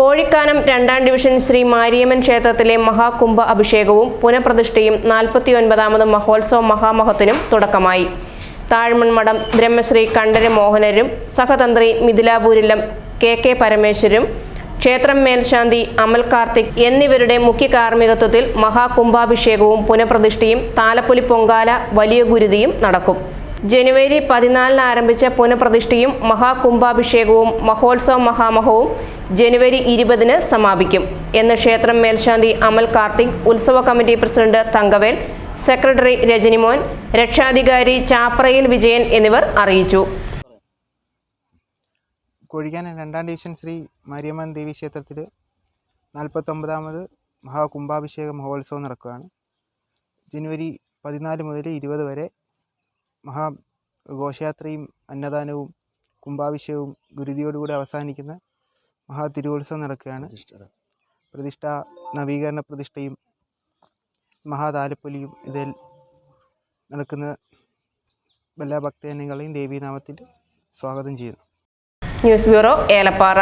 കോഴിക്കാനം രണ്ടാം ഡിവിഷൻ ശ്രീ മാരിയമ്മൻ ക്ഷേത്രത്തിലെ മഹാകുംഭ അഭിഷേകവും പുനഃപ്രതിഷ്ഠയും നാൽപ്പത്തിയൊൻപതാമത് മഹോത്സവ മഹാമഹത്തിനും തുടക്കമായി. താഴ്മൺമഠം ബ്രഹ്മശ്രീ കണ്ഠര മോഹനരും സഹതന്ത്രി മിഥിലാപൂരിലം കെ കെ പരമേശ്വരും ക്ഷേത്രം മേൽശാന്തി അമൽ കാർത്തിക് എന്നിവരുടെ മുഖ്യ കാർമ്മികത്വത്തിൽ മഹാകുംഭാഭിഷേകവും പുനഃപ്രതിഷ്ഠയും താലപ്പൊലി പൊങ്കാല വലിയ ഗുരുതിയും നടക്കും. ജനുവരി പതിനാലിന് ആരംഭിച്ച പുനഃപ്രതിഷ്ഠയും മഹാകുംഭാഭിഷേകവും മഹോത്സവ മഹാമഹവും ജനുവരി ഇരുപതിന് സമാപിക്കും. എന്ന് ക്ഷേത്രം മേൽശാന്തി അമൽ കാർത്തിക് ഉത്സവ committee president Thankavel secretary Rajanimon രക്ഷാധികാരി ചാപ്രയിൽ വിജയൻ എന്നിവർ അറിയിച്ചു. കോഴിക്കാനം രണ്ടാം ഡിവിഷൻ ശ്രീ മരിയമ്മൻ ദേവി ക്ഷേത്രത്തിൽ നാൽപ്പത്തൊമ്പതാമത് മഹാകുംഭാഭിഷേക മഹോത്സവം നടക്കുകയാണ്. ജനുവരി പതിനാല് മുതൽ ഇരുപത് വരെ മഹാ ഘോഷയാത്രയും അന്നദാനവും കുംഭാഭിഷേകവും ഗുരുതിയോടുകൂടി അവസാനിക്കുന്ന മഹാ തിരുവോത്സവം നടക്കുകയാണ് പ്രതിഷ്ഠ നവീകരണ പ്രതിഷ്ഠയും മഹാതാലപ്പൊലിയും ഇതിൽ നടക്കുന്ന എല്ലാ ഭക്തജനങ്ങളെയും ദേവീനാമത്തിൽ സ്വാഗതം ചെയ്യുന്നു. News bureau Elappara.